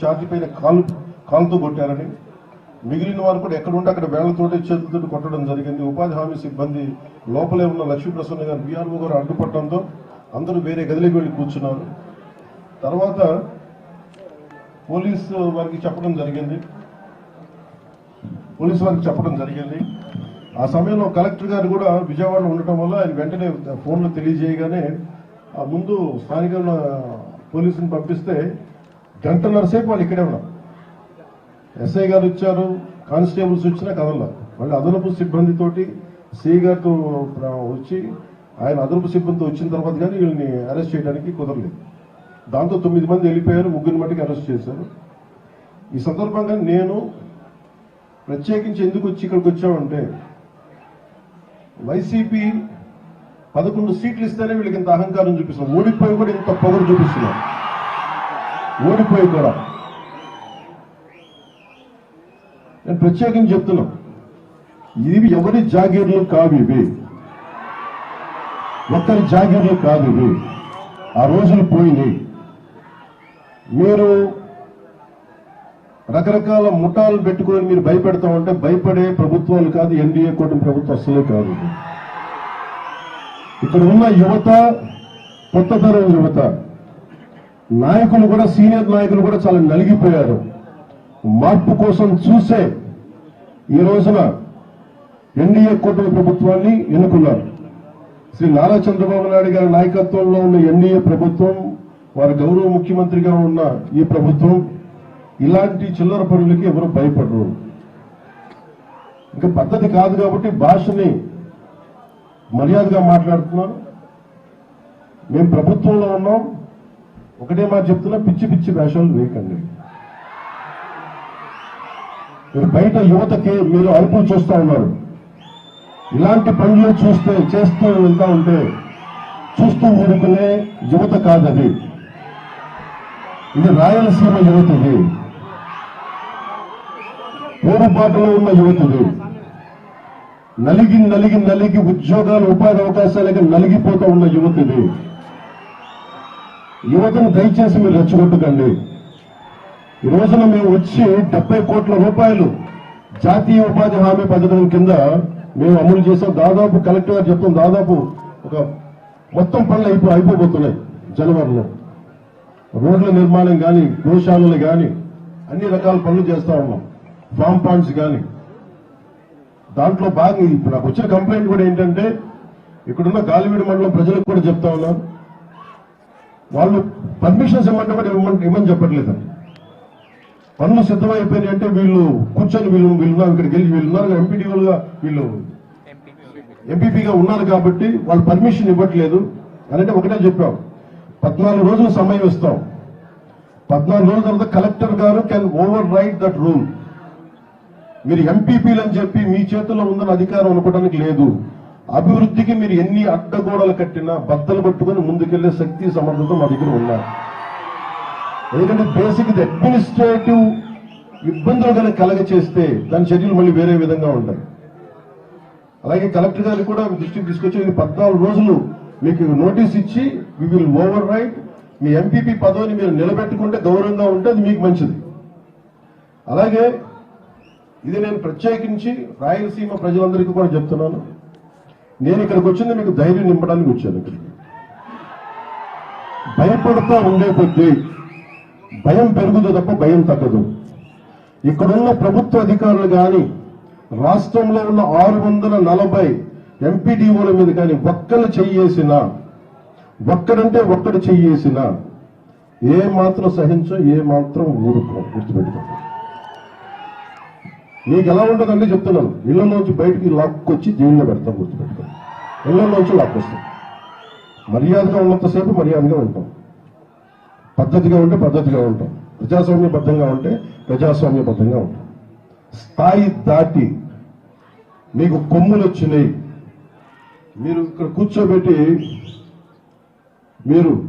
Charge పైన కాలు కాలుతో కొట్టారని. మిగిలిన వారు కూడా ఎక్కడుంటే అక్కడ వేళ్ళతోటి చేతులతో కొట్టడం జరిగింది. ఉపాధి హామీ సిబ్బంది లోపలే ఉన్న లక్ష్మీప్రసన్న గారు బీఆర్ఓ గారు అడ్డుపడడంతో అందరూ వేరే గదిలోకి వెళ్ళి కూర్చున్నారు. తర్వాత పోలీసు వారికి చెప్పడం జరిగింది. పోలీసు వారికి చెప్పడం జరిగింది. ఆ సమయంలో కలెక్టర్ గారు కూడా విజయవాడలో ఉండటం వల్ల ఆయన వెంటనే ఫోన్లో తెలియజేయగానే ఆ ముందు స్థానికంగా పోలీసుని పంపిస్తే గంటన్నర సేపు వాళ్ళు ఇక్కడే ఉన్నారు. ఎస్ఐ గారు వచ్చారు కానిస్టేబుల్స్ వచ్చినా కదల్లా మళ్ళీ అదనపు సిబ్బందితోటి సిఐ గారితో వచ్చి ఆయన అదనపు సిబ్బందితో వచ్చిన తర్వాత కానీ వీళ్ళని అరెస్ట్ చేయడానికి కుదరలేదు. దాంతో తొమ్మిది మంది వెళ్ళిపోయారు ముగ్గురిని మట్టుకు అరెస్ట్ చేశారు. ఈ సందర్భంగా నేను ప్రత్యేకించి ఎందుకు వచ్చి ఇక్కడికి వచ్చామంటే వైసీపీ పదకొండు సీట్లు ఇస్తేనే వీళ్ళకి ఇంత అహంకారం చూపిస్తున్నాం. ఓడిపోయి కూడా ఇంత పొగరు చూపిస్తున్నాం ఓడిపోయి కూడా నేను ప్రత్యేకించి చెప్తున్నా. ఇవి ఎవరి జాగీర్లు కావు ఇవి. ఒక్కరి జాగీర్లు కాదు ఇవి. ఆ రోజులు పోయినాయి. మీరు రకరకాల ముఠాలు పెట్టుకొని మీరు భయపెడతా ఉంటే భయపడే ప్రభుత్వాలు కాదు ఎన్డీఏ కూటమి ప్రభుత్వం అసలే కాదు ఇక్కడ ఉన్న యువత కొత్త తరం యువత నాయకులు కూడా సీనియర్ నాయకులు కూడా చాలా నలిగిపోయారు. మార్పు కోసం చూసే ఈ రోజున ఎన్డీఏ కూటమి ప్రభుత్వాన్ని ఎన్నుకున్నారు. శ్రీ నారా చంద్రబాబు నాయుడు గారి నాయకత్వంలో ఉన్న ఎన్డీఏ ప్రభుత్వం వారి గౌరవ ముఖ్యమంత్రిగా ఉన్న ఈ ప్రభుత్వం ఇలాంటి చిల్లర పనులకి ఎవరు భయపడరు. ఇంకా పద్ధతి కాదు కాబట్టి భాషని మర్యాదగా మాట్లాడుతున్నాను మేము ప్రభుత్వంలో ఉన్నాం. ఒకటే మాట చెప్తున్నా పిచ్చి పిచ్చి వేషాలు వేయకండి. మీరు బయట యువతకి మీరు అరుపులు చూస్తూ ఉన్నారు. ఇలాంటి పనులు చూస్తే చేస్తూ వెళ్తా ఉంటే చూస్తూ ఊరుకునే యువత కాదది. ఇది రాయలసీమ యువత ఇది పోరుబాటులో ఉన్న యువత ఇది నలిగి నలిగి నలిగి ఉద్యోగాలు ఉపాధి అవకాశాలకి నలిగిపోతూ ఉన్న యువత ఇది యువతను దయచేసి మీరు రెచ్చగొట్టకండి. ఈ రోజున మేము వచ్చి డెబ్బై కోట్ల రూపాయలు జాతీయ ఉపాధి హామీ పథకం కింద మేము అమలు చేసాం. దాదాపు కలెక్టర్ గారు చెప్తాం దాదాపు ఒక మొత్తం పనులు అయిపో అయిపోబోతున్నాయి జనవరిలో. రోడ్ల నిర్మాణం కానీ గోశాలలు కానీ అన్ని రకాల పనులు చేస్తా ఉన్నాం. ఫామ్ పాయింట్స్ కానీ దాంట్లో భాగంగా ఇప్పుడు నాకు వచ్చిన కంప్లైంట్ కూడా ఏంటంటే ఇక్కడున్న గాలివీడి మండలం ప్రజలకు కూడా చెప్తా ఉన్నాను వాళ్ళు పర్మిషన్స్ ఇవ్వమంటే కూడా ఇవ్వమని ఇవ్వమని చెప్పట్లేదండి పనులు సిద్ధమైపోయినాయి అంటే వీళ్ళు కూర్చొని వీళ్ళు వీళ్ళు ఇక్కడికి వెళ్ళి వీళ్ళు ఉన్నారు ఎంపీడీలుగా వీళ్ళు ఎంపీపీగా ఉన్నారు కాబట్టి వాళ్ళు పర్మిషన్ ఇవ్వట్లేదు. అని అంటే ఒకటే చెప్పాం పద్నాలుగు రోజులు సమయం ఇస్తాం. పద్నాలుగు రోజుల తర్వాత కలెక్టర్ గారు can overwrite that rule మీరు ఎంపీపీలు అని చెప్పి మీ చేతుల్లో ఉందని అధికారం అనుకోవడానికి లేదు. అభివృద్ధికి మీరు ఎన్ని అడ్డగోడలు కట్టినా బద్దలు పట్టుకొని ముందుకెళ్ళే శక్తి సమర్థత మా దగ్గర ఉన్నారు ఎందుకంటే బేసిక్ ఇది అడ్మినిస్ట్రేటివ్ ఇబ్బందులు కనుక కలగ చేస్తే దాని చర్యలు మళ్ళీ వేరే విధంగా ఉంటాయి అలాగే కలెక్టర్ గారికి కూడా దృష్టికి తీసుకొచ్చి పద్నాలుగు రోజులు మీకు నోటీస్ ఇచ్చి వి విల్ ఓవర్ రైట్ మీ ఎంపీపీ పదవిని మీరు నిలబెట్టుకుంటే గౌరవంగా ఉంటే అది మీకు మంచిది. అలాగే ఇది నేను ప్రత్యేకించి రాయలసీమ ప్రజలందరికీ కూడా చెప్తున్నాను. నేను ఇక్కడికి వచ్చింది మీకు ధైర్యం నింపడానికి వచ్చాను ఇక్కడికి భయపడుతూ ఉండే కొద్దీ భయం పెరుగుదు తప్ప భయం తగ్గదు. ఇక్కడున్న ప్రభుత్వ అధికారులు కానీ రాష్ట్రంలో ఉన్న ఆరు వందల నలభై ఎంపీడీఓల మీద కానీ ఒక్కరు చెయ్యేసిన ఒక్కడంటే ఒక్కడు చెయ్యేసిన ఏ మాత్రం సహించో ఏ మాత్రం ఊరుకో. గుర్తుపెట్టుకో మీకు ఎలా ఉంటుందంటే చెప్తున్నాను. ఇళ్ళలోంచి బయటికి లాక్కొచ్చి జైల్లో పెడతాం గుర్తుపెట్టుకో. ఇళ్ళలోంచి లాక్కొస్తాం. మర్యాదగా ఉన్నంతసేపు మర్యాదగా ఉంటాం. పద్ధతిగా ఉంటే పద్ధతిగా ఉంటాం. ప్రజాస్వామ్యబద్ధంగా ఉంటే ప్రజాస్వామ్యబద్ధంగా ఉంటాం. స్థాయి దాటి మీకు కొమ్ములు వచ్చినాయి. మీరు ఇక్కడ కూర్చోబెట్టి మీరు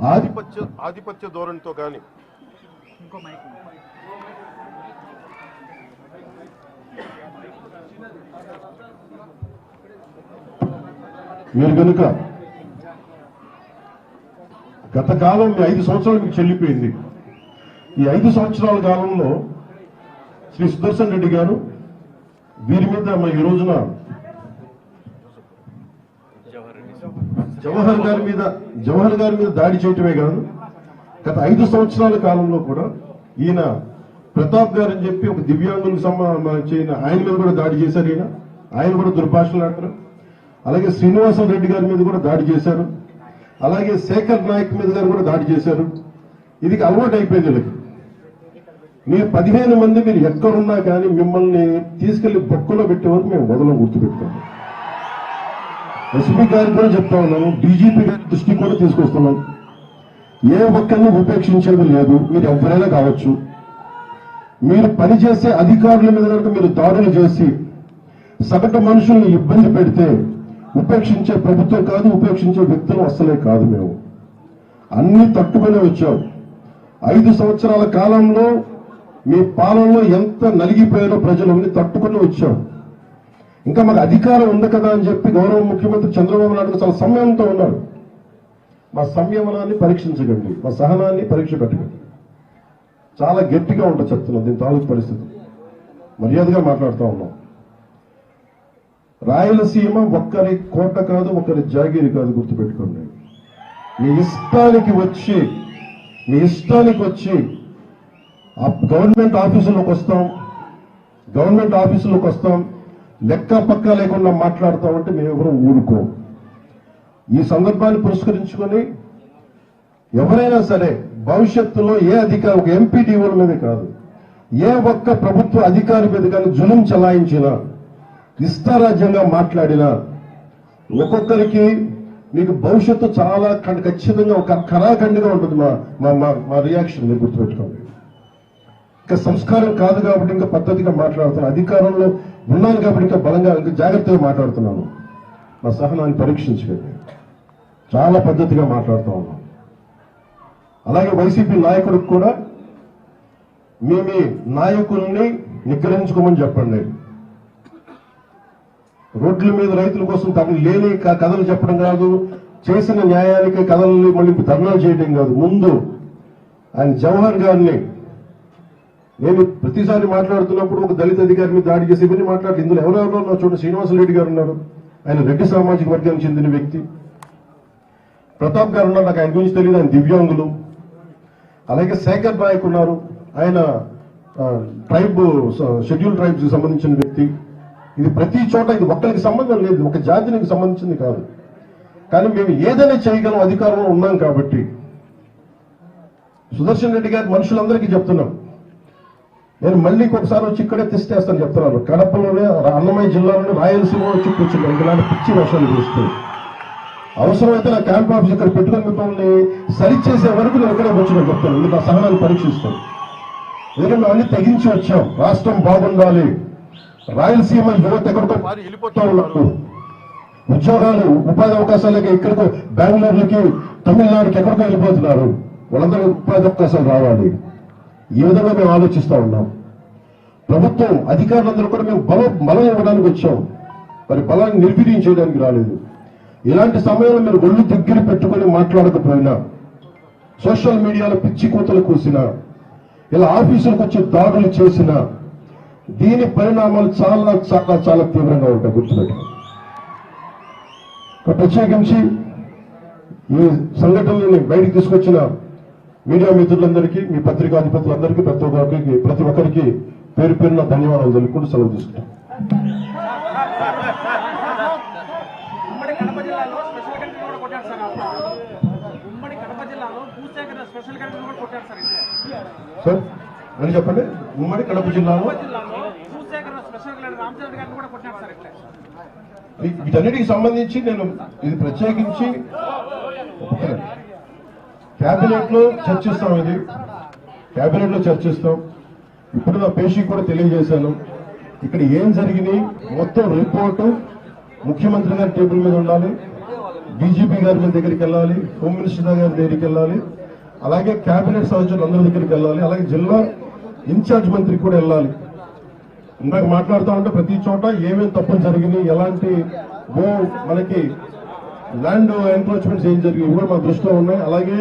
ఆధిపత్య ఆధిపత్య ధోరణితో కానీ మీరు కనుక గత కాలం మీ ఐదు సంవత్సరాలు మీకు చెల్లిపోయింది. ఈ ఐదు సంవత్సరాల కాలంలో శ్రీ సుదర్శన్ రెడ్డి గారు వీరి మీద ఈ రోజున జవహర్ గారి మీద జవహర్ గారి మీద దాడి చేయటమే కాదు గత ఐదు సంవత్సరాల కాలంలో కూడా ఈయన ప్రతాప్ గారు అని చెప్పి ఒక దివ్యాంగులకు సంబంధించిన ఆయన మీద కూడా దాడి చేశారు ఈయన. ఆయన కూడా దుర్భాషలు ఆడతారు. అలాగే శ్రీనివాసం రెడ్డి గారి మీద కూడా దాడి చేశారు. అలాగే శేఖర్ నాయక్ మీద గారు కూడా దాడి చేశారు. ఇది అలవాటు అయిపోయింది వీళ్ళకి. మీరు పదిహేను మంది మీరు ఎక్కడున్నా కానీ మిమ్మల్ని తీసుకెళ్ళి బొక్కలో పెట్టే వరకు మేము వదలం గుర్తుపెట్టుకోండి ఎస్పీ గారికి కూడా చెప్తా ఉన్నాను డీజీపీ గారి దృష్టికి కూడా తీసుకొస్తున్నాం. ఏ ఒక్కరిని ఉపేక్షించేది లేదు. మీరు ఎవరైనా కావచ్చు. మీరు పనిచేసే అధికారుల మీద కనుక మీరు దాడులు చేసి సగటు మనుషుల్ని ఇబ్బంది పెడితే ఉపేక్షించే ప్రభుత్వం కాదు ఉపేక్షించే వ్యక్తులు అస్సలే కాదు మేము. అన్ని తట్టుకునే వచ్చాం. ఐదు సంవత్సరాల కాలంలో మీ పాలనలో ఎంత నలిగిపోయారో ప్రజలు అన్ని తట్టుకుని వచ్చాం. ఇంకా మాకు అధికారం ఉంది కదా అని చెప్పి గౌరవ ముఖ్యమంత్రి చంద్రబాబు నాయుడు చాలా సమయంతో ఉన్నారు. మా సంయమనాన్ని పరీక్షించకండి మా సహనాన్ని పరీక్ష పెట్టకండి. చాలా గట్టిగా ఉంటుంది చెప్తున్నాం దీని తాలూకు పరిస్థితి. మర్యాదగా మాట్లాడుతూ ఉన్నాం రాయలసీమ ఒక్కరి కోట కాదు ఒకరి జాగీరి కాదు గుర్తుపెట్టుకోండి. మీ ఇష్టానికి వచ్చి మీ ఇష్టానికి వచ్చి ఆ గవర్నమెంట్ ఆఫీసులోకి వస్తాం గవర్నమెంట్ ఆఫీసులోకి వస్తాం లెక్క పక్క లేకుండా మాట్లాడతామంటే మేము ఎవరు ఊరుకోం. ఈ సందర్భాన్ని పురస్కరించుకొని ఎవరైనా సరే భవిష్యత్తులో ఏ అధికారి ఒక ఎంపీడీఓల మీద కాదు. ఏ ఒక్క ప్రభుత్వ అధికారి మీద కానీ జులుం చలాయించినా ఇష్టారాజ్యంగా మాట్లాడినా ఒక్కొక్కరికి మీకు భవిష్యత్తు చాలా ఖచ్చితంగా ఒక కరాఖండిగా ఉంటుంది మా మా మా- మా రియాక్షన్ మీరు గుర్తుపెట్టుకోండి. ఇంకా సంస్కారం కాదు కాబట్టి ఇంకా పద్ధతిగా మాట్లాడుతున్నాను అధికారంలో ఉన్నాను కాబట్టి ఇంకా బలంగా ఇంకా జాగ్రత్తగా మాట్లాడుతున్నాను. నా సహనాన్ని పరీక్షించుకోండి. చాలా పద్ధతిగా మాట్లాడుతూ ఉన్నాను. అలాగే వైసీపీ నాయకుడికి కూడా మీ మీ నాయకుల్ని నిగ్రహించుకోమని చెప్పండి. రోడ్ల మీద రైతుల కోసం తమ లేని క- కథలు చెప్పడం కాదు చేసిన న్యాయానికి కథల్ని మళ్ళీ ధర్నాలు చేయడం కాదు. ముందు ఆయన జవహర్ గారిని నేను ప్రతిసారి మాట్లాడుతున్నప్పుడు ఒక దళిత అధికారి మీద దాడి చేసి ఇవన్నీ మాట్లాడి ఇందులో ఎవరెవరో ఉన్నారు చూడండి. శ్రీనివాసరెడ్డి గారు ఉన్నారు. ఆయన రెడ్డి సామాజిక వర్గానికి చెందిన వ్యక్తి. ప్రతాప్ గారు ఉన్నారు. నాకు ఆయన గురించి తెలియదు. ఆయన దివ్యాంగులు. అలాగే శేఖర్ నాయక్ ఉన్నారు. ఆయన ట్రైబ్ షెడ్యూల్ ట్రైబ్స్ సంబంధించిన వ్యక్తి. ఇది ప్రతి చోట ఇది ఒక్కరికి సంబంధం లేదు ఒక జాతికి సంబంధించింది కాదు. కానీ మేము ఏదైనా చేయగలం అధికారంలో ఉన్నాం కాబట్టి. సుదర్శన్ రెడ్డి గారి మనుషులందరికీ చెప్తున్నాం. నేను మళ్ళీ ఇంకొకసారి వచ్చి ఇక్కడే తెస్తేస్తాను చెప్తున్నాను. కడపలోనే అన్నమయ్య జిల్లాలోనే రాయలసీమ వచ్చి కూర్చున్నాను ఇలాంటి పిచ్చి వర్షాలు చూస్తున్నాను అవసరమైతే నా క్యాంప్ ఆఫీస్ ఇక్కడ పెట్టుకుని మిమ్మల్ని సరిచేసే వరకు నేను ఇక్కడే వచ్చి చెప్తాను. మీకు నా సహనాన్ని పరీక్షిస్తాను. ఎందుకంటే మేము అన్ని తెగించి వచ్చాం. రాష్ట్రం బాగుండాలి. రాయలసీమ యువత ఎక్కడికో మారి వెళ్ళిపోతా ఉన్నారు. ఉద్యోగాలు ఉపాధి అవకాశాలకి ఎక్కడికో బెంగళూరుకి తమిళనాడుకి ఎక్కడికో వెళ్ళిపోతున్నారు. వాళ్ళందరూ ఉపాధి అవకాశాలు రావాలి. ఈ విధంగా మేము ఆలోచిస్తా ఉన్నాం. ప్రభుత్వం అధికారులందరూ కూడా మేము బలం బలం ఇవ్వడానికి వచ్చాం. మరి బలాన్ని నిర్వీర్యం చేయడానికి రాలేదు. ఇలాంటి సమయంలో మీరు ఒళ్ళు దగ్గర పెట్టుకొని మాట్లాడకపోయినా సోషల్ మీడియాలో పిచ్చి కూతలు కూసినా ఇలా ఆఫీసులకు వచ్చి దాడులు చేసినా దీని పరిణామాలు చాలా చాలా చాలా తీవ్రంగా ఉంటాయి గుర్తుపెట్టుకోండి ప్రత్యేకించి ఈ సంఘటనని బయటకు తీసుకొచ్చిన మీడియా మిత్రులందరికీ మీ పత్రికాధిపతులందరికీ ప్రతి ఒక్కరికి ప్రతి ఒక్కరికి పేరు పేరున ధన్యవాదాలు తెలుపుకుంటూ సెలవు తీసుకుంటాం. జిల్లాలో స్పెషల్ కలెక్టర్ కూడా కొట్టారు సార్ ఉమ్మడి కడప జిల్లాలో భూసేకరణ స్పెషల్ కలెక్టర్ కూడా కొట్టారు సార్ సార్ అని చెప్పండి. ఉమ్మడి కడప జిల్లాలో? జిల్లాలో భూసేకరణ స్పెషల్ కలెక్టర్ రామచంద్ర గారిని కూడా కొట్టారు సార్ ఇట్లా వీ- వీటన్నిటికి సంబంధించి నేను ఇది ప్రత్యేకించి కేబినెట్లో చర్చిస్తాం ఇది. కేబినెట్లో చర్చిస్తాం. ఇప్పుడు నా పేషీ కూడా తెలియజేశాను. ఇక్కడ ఏం జరిగింది? మొత్తం రిపోర్టు ముఖ్యమంత్రి గారి టేబుల్ మీద ఉండాలి. డీజీపీ గారి దగ్గరికి వెళ్ళాలి. హోమ్ మినిస్టర్ గారి దగ్గరికి వెళ్ళాలి. అలాగే కేబినెట్ సహచరులు అందరి దగ్గరికి వెళ్ళాలి. అలాగే జిల్లా ఇన్ఛార్జ్ మంత్రికి కూడా వెళ్ళాలి. ఇందాక మాట్లాడుతూ ఉంటే ప్రతి చోట ఏమేమి తప్పులు జరిగినాయి ఎలాంటి భూ మనకి ల్యాండ్ ఎన్క్రోచ్మెంట్స్ ఏం జరిగినాయి ఇవి కూడా మా దృష్టిలో ఉన్నాయి. అలాగే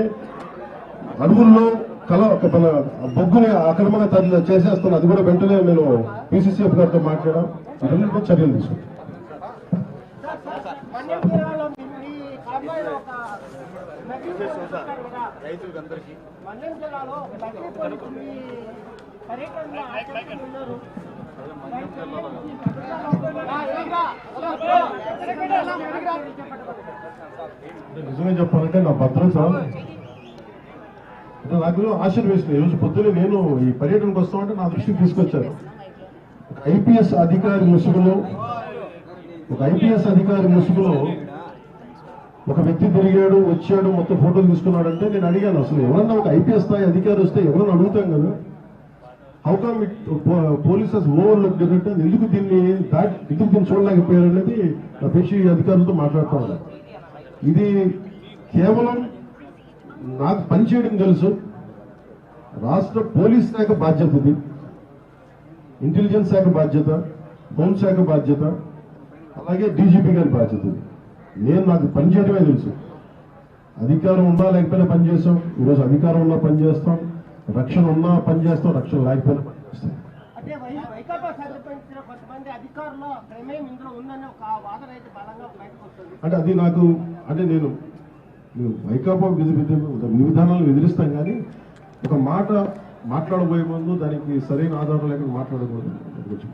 అడవుల్లో కల ఒక మన బొగ్గుని అక్రమంగా తరలి అది కూడా వెంటనే నేను పీసీసీఎఫ్ గారితో మాట్లాడాం వీటన్నిటిపై చర్యలు తీసుకుంటాం మన్యం జిల్లాలో మీ మీ కాంబాయిలో ఒక నది పెట్టారు కదా. రైతులందరికీ మన్యం జిల్లాలో పర్యటనలో ఉన్నారు. చెప్పాలంటే నా భద్రత సార్ నాకు ఆశ్చర్యం ఈరోజు పొద్దున్నే నేను ఈ పర్యటనకు వస్తామంటే నా దృష్టికి తీసుకొచ్చారు ఐపీఎస్ అధికారి ముసుగులో ఒక ఐపీఎస్ అధికారి ముసుగులో ఒక వ్యక్తి తిరిగాడు వచ్చాడు మొత్తం ఫోటోలు తీసుకున్నాడంటే నేను అడిగాను అసలు ఎవరన్నా ఒక ఐపీఎస్ స్థాయి అధికారి వస్తే ఎవరన్నా అడుగుతాం కదా? How come it polices overlook అంటే ఎందుకు దీన్ని దాటి ఎందుకు దీన్ని చూడలేకపోయారు? అనేది నా పేషి అధికారులతో మాట్లాడుతూ ఇది కేవలం నాకు పనిచేయడం తెలుసు. రాష్ట్ర పోలీస్ శాఖ బాధ్యత ఇది. ఇంటెలిజెన్స్ శాఖ బాధ్యత హోంశాఖ బాధ్యత. అలాగే డీజీపీ గారి బాధ్యత నేను నాకు పనిచేయడమే తెలుసు. అధికారం ఉన్నా లేకపోయినా పనిచేస్తాం ఈరోజు అధికారం ఉన్నా పనిచేస్తాం రక్షణ ఉన్నా పనిచేస్తాం రక్షణ లేకపోయినా పనిచేస్తాం అంటే అది నాకు అంటే నేను వైకాపా విధి విధి విధి విధానాలను ఎదిరిస్తాం కానీ ఒక మాట మాట్లాడబోయే ముందు దానికి సరైన ఆధారం లేకుండా మాట్లాడకూడదు. గురించి